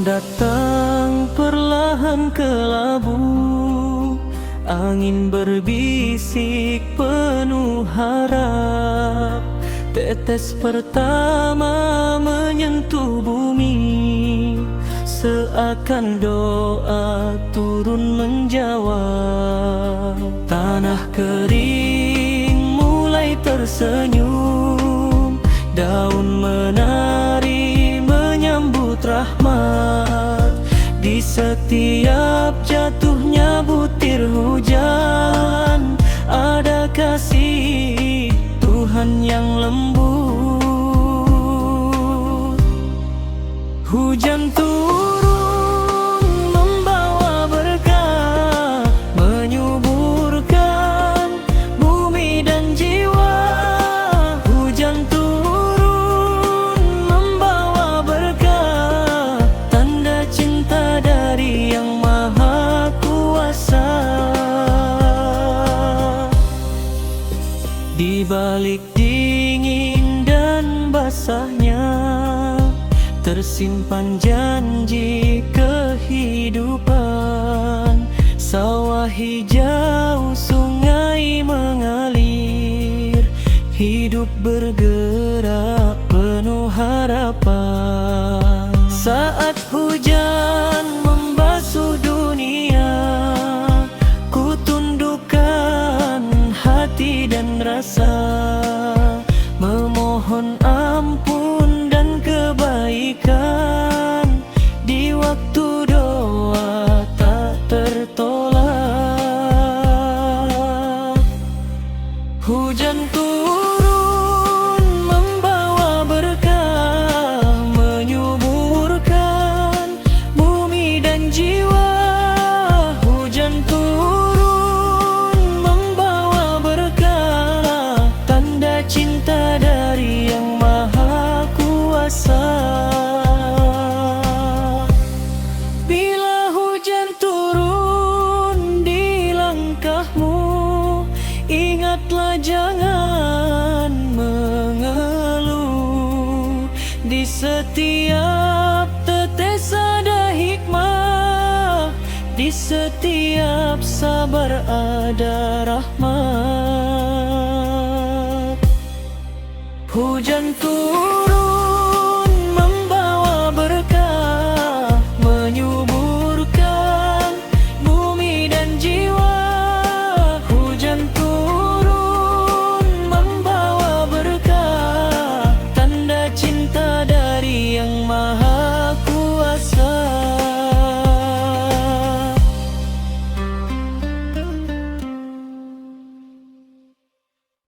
datang perlahan ke labu. Angin berbisik penuh harap. Tetes pertama menyentuh bumi. Seakan doa turun menjawab. Tanah kering mulai tersenyum setiap jatuhnya butir hujan. Ada kasih Tuhan yang lembut. Hujan turun balik dingin dan basahnya Tersimpan janji Memohon ampun dan kebaikan. Di waktu doa tak tertolak. Hujan turun setiap tetes ada hikmah Di setiap sabar ada rahmat. Hujan turun